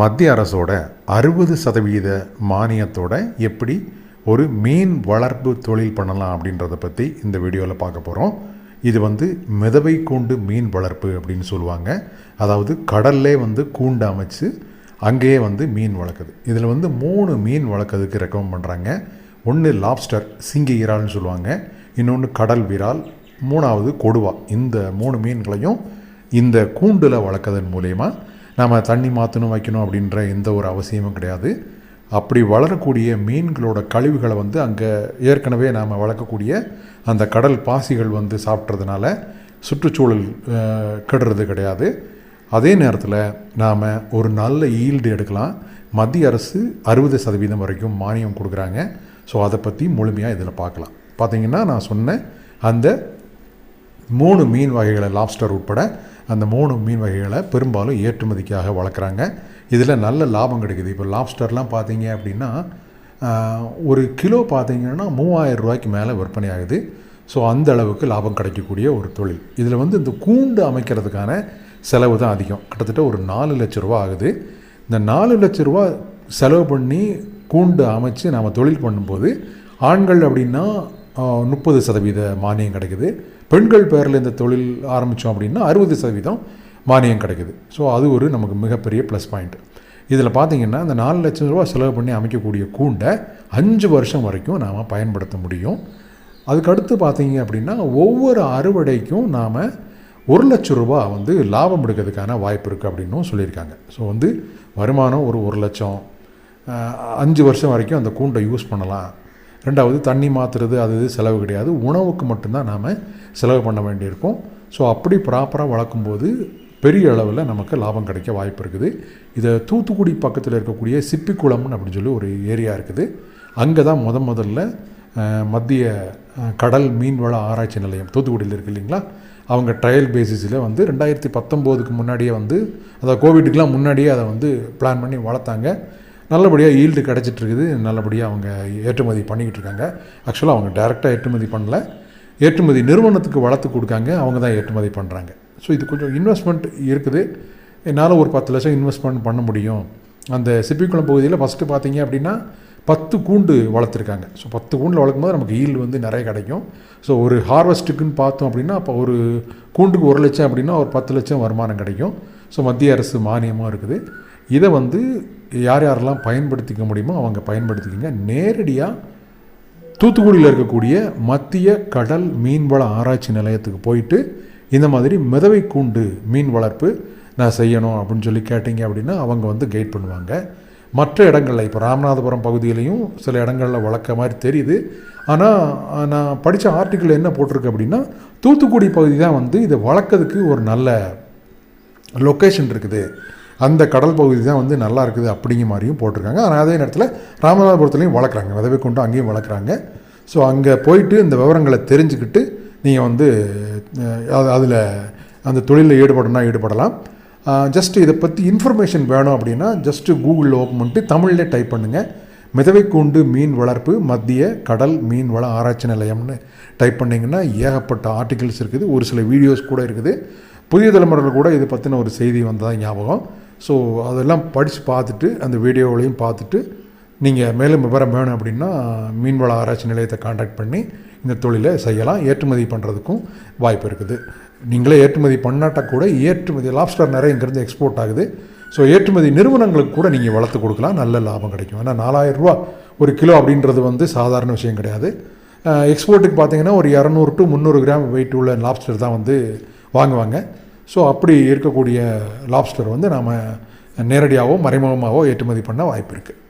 மத்திய அரசோட அறுபது சதவீத மானியத்தோட எப்படி ஒரு மீன் வளர்ப்பு தொழில் பண்ணலாம் அப்படின்றத பற்றி இந்த வீடியோவில் பார்க்க போகிறோம் இது வந்து மிதவை கூண்டு மீன் வளர்ப்பு அப்படின்னு சொல்லுவாங்க. அதாவது கடல்லே வந்து கூண்டு அமைச்சு அங்கேயே வந்து மீன் வளர்க்குது. இதில் வந்து மூணு மீன் வளர்க்குறதுக்கு ரெக்கமெண்ட் பண்ணுறாங்க ஒன்று லாப்ஸ்டர் சிங்கி இறால்னு சொல்லுவாங்க. இன்னொன்று கடல் விரால் மூணாவது கொடுவா. இந்த மூணு மீன்களையும் இந்த கூண்டில் வளர்க்குறதன் மூலயமா நாம் தண்ணி மாற்றணும் வைக்கணும் அப்படின்ற எந்த ஒரு அவசியமும் கிடையாது. அப்படி வளரக்கூடிய மீன்களோட கழிவுகளை வந்து அங்கே ஏற்கனவே நாம் வளர்க்கக்கூடிய அந்த கடல் பாசிகள் வந்து சாப்பிட்றதுனால சுற்றுச்சூழல் கெடுறது கிடையாது. அதே நேரத்தில் நாம் ஒரு நல்ல ஈல்டு எடுக்கலாம். மத்திய அரசு அறுபது சதவீதம் வரைக்கும் மானியம் கொடுக்குறாங்க. ஸோ அதை பற்றி முழுமையாக இதில் பார்க்கலாம். பார்த்திங்கன்னா நான் சொன்ன அந்த மூணு மீன் வகைகளை லாப்ஸ்டர் உட்பட அந்த மூணு மீன் வகைகளை பெரும்பாலும் ஏற்றுமதிக்காக வளர்க்குறாங்க. இதில் நல்ல லாபம் கிடைக்குது. இப்போ லாப்ஸ்டர்லாம் பார்த்தீங்க அப்படின்னா ஒரு கிலோ பார்த்தீங்கன்னா மூவாயிரம் ரூபாய்க்கு மேலே விற்பனை ஆகுது. ஸோ அந்த அளவுக்கு லாபம் கிடைக்கக்கூடிய ஒரு தொழில். இதில் வந்து இந்த கூண்டு அமைக்கிறதுக்கான செலவு தான் அதிகம். கிட்டத்தட்ட ஒரு நாலு லட்ச ரூபா ஆகுது. இந்த நாலு லட்ச ரூபா செலவு பண்ணி கூண்டு அமைச்சு நாம் தொழில் பண்ணும்போது ஆண்கள் அப்படின்னா முப்பது சதவீத மானியம் கிடைக்குது. பெண்கள் பேரில் இந்த தொழில் ஆரம்பித்தோம் அப்படின்னா அறுபது சதவீதம் மானியம் கிடைக்குது. ஸோ அது ஒரு நமக்கு மிகப்பெரிய ப்ளஸ் பாயிண்ட் இதில் பார்த்திங்கன்னா இந்த நாலு லட்சம் ரூபா செலவு பண்ணி அமைக்கக்கூடிய கூண்டை அஞ்சு வருஷம் வரைக்கும் நாம் பயன்படுத்த முடியும். அதுக்கடுத்து பார்த்தீங்க அப்படின்னா ஒவ்வொரு அறுவடைக்கும் நாம் ஒரு லட்ச ரூபா வந்து லாபம் எடுக்கிறதுக்கான வாய்ப்பு இருக்குது அப்படின்னும் சொல்லியிருக்காங்க. ஸோ வந்து வருமானம் ஒரு ஒரு லட்சம். அஞ்சு வருஷம் வரைக்கும் அந்த கூண்டை யூஸ் பண்ணலாம். ரெண்டாவது தண்ணி மாற்றுறது அது இது செலவு கிடையாது. உணவுக்கு மட்டும்தான் நாம் செலவு பண்ண வேண்டியிருக்கும். ஸோ அப்படி ப்ராப்பராக வளர்க்கும்போது பெரிய அளவில் நமக்கு லாபம் கிடைக்க வாய்ப்பு இருக்குது. இதை தூத்துக்குடி பக்கத்தில் இருக்கக்கூடிய சிப்பிக்குளம்னு அப்படின்னு சொல்லி ஒரு ஏரியா இருக்குது. அங்கே தான் முத முதல்ல மத்திய கடல் மீன்வள ஆராய்ச்சி நிலையம் தூத்துக்குடியில் இருக்கு இல்லைங்களா? அவங்க ட்ரையல் பேசிஸில் வந்து ரெண்டாயிரத்தி பத்தொம்போதுக்கு முன்னாடியே வந்து அதாவது கோவிட்டுக்கெலாம் முன்னாடியே அதை வந்து பிளான் பண்ணி வளர்த்தாங்க. நல்லபடியாக ஈல்டு கிடச்சிட்டு இருக்குது நல்லபடியாக அவங்க ஏற்றுமதி பண்ணிக்கிட்டு இருக்காங்க ஆக்சுவலாக அவங்க டைரெக்டாக ஏற்றுமதி பண்ணல. ஏற்றுமதி நிறுவனத்துக்கு வளர்த்து கொடுக்காங்க. அவங்க தான் ஏற்றுமதி பண்ணுறாங்க ஸோ இது கொஞ்சம் இன்வெஸ்ட்மெண்ட் இருக்குது. என்னால் ஒரு பத்து லட்சம் இன்வெஸ்ட்மெண்ட் பண்ண முடியும். அந்த சிப்பிக்குளம் பகுதியில் ஃபஸ்ட்டு பார்த்தீங்க அப்படின்னா பத்து கூண்டு வளர்த்துருக்காங்க. ஸோ பத்து கூண்டில் வளர்க்கும் போது நமக்கு ஈல்டு வந்து நிறைய கிடைக்கும். ஸோ ஒரு ஹார்வெஸ்ட்டுக்குன்னு பார்த்தோம் அப்படின்னா அப்போ ஒரு கூண்டுக்கு ஒரு லட்சம் அப்படின்னா ஒரு பத்து லட்சம் வருமானம் கிடைக்கும். ஸோ மத்திய அரசு மானியமாக இருக்குது. இதை வந்து யார் யாரெல்லாம் பயன்படுத்திக்க முடியுமோ அவங்க பயன்படுத்திக்கிங்க. நேரடியாக தூத்துக்குடியில் இருக்கக்கூடிய மத்திய கடல் மீன்வள ஆராய்ச்சி நிலையத்துக்கு போயிட்டு இந்த மாதிரி மிதவை கூண்டு மீன் வளர்ப்பு நான் செய்யணும் அப்படின்னு சொல்லி கேட்டிங்க அப்படின்னா அவங்க வந்து கைட் பண்ணுவாங்க. மற்ற இடங்களில் இப்போ ராமநாதபுரம் பகுதியிலையும் சில இடங்களில் வளர்க்க மாதிரி தெரியுது. ஆனால் நான் படித்த ஆர்டிக்கிள் என்ன போட்டிருக்கு அப்படின்னா தூத்துக்குடி பகுதி தான் வந்து இதை வளர்க்கறதுக்கு ஒரு நல்ல லொக்கேஷன் இருக்குது. அந்த கடல் பகுதி தான் வந்து நல்லா இருக்குது அப்படிங்கிற மாதிரியும் போட்டிருக்காங்க. ஆனால் அதே நேரத்தில் ராமநாதபுரத்துலேயும் வளர்க்குறாங்க. விதவை கொண்டு அங்கேயும் வளர்க்குறாங்க. ஸோ அங்கே போயிட்டு இந்த விவரங்களை தெரிஞ்சுக்கிட்டு நீங்கள் வந்து அது அதில் அந்த தொழிலில் ஈடுபடணும்னா ஈடுபடலாம். ஜஸ்ட்டு இதை பற்றி இன்ஃபர்மேஷன் வேணும் அப்படின்னா ஜஸ்ட்டு கூகுளில் ஓப்பன் பண்ணிட்டு தமிழ்லே டைப் பண்ணுங்கள் மிதவைக்கூண்டு மீன் வளர்ப்பு மத்திய கடல் மீன் வள ஆராய்ச்சி நிலையம்னு டைப் பண்ணிங்கன்னா ஏகப்பட்ட ஆர்டிகிள்ஸ் இருக்குது. ஒரு சில வீடியோஸ் கூட இருக்குது. புதிய தலைமுறையில் கூட இதை பற்றின ஒரு செய்தி வந்ததாக ஞாபகம். ஸோ அதெல்லாம் படித்து பார்த்துட்டு அந்த வீடியோவிலையும் பார்த்துட்டு நீங்கள் மேலும் விவரம் வேணும் அப்படின்னா மீன்வள ஆராய்ச்சி நிலையத்தை காண்டாக்ட் பண்ணி இந்த தொழிலை செய்யலாம். ஏற்றுமதி பண்ணுறதுக்கும் வாய்ப்பு இருக்குது. நீங்களே ஏற்றுமதி பண்ணாட்டா கூட ஏற்றுமதி லாப்ஸ்டர் நிறைய இங்கேருந்து எக்ஸ்போர்ட் ஆகுது. ஸோ ஏற்றுமதி நிறுவனங்களுக்கு கூட நீங்கள் வளர்த்து கொடுக்கலாம். நல்ல லாபம் கிடைக்கும். ஏன்னா நாலாயிரம் ரூபா ஒரு கிலோ அப்படின்றது வந்து சாதாரண விஷயம் கிடையாது. எக்ஸ்போர்ட்டுக்கு பார்த்தீங்கன்னா ஒரு இரநூறு டு முந்நூறு கிராம் வெயிட் உள்ள லாப்ஸ்டர் தான் வந்து வாங்குவாங்க. ஸோ அப்படி இருக்கக்கூடிய லாப்ஸ்டர் வந்து நாம் நேரடியாகவோ மறைமுகமாகவோ ஏற்றுமதி பண்ண வாய்ப்பு இருக்குது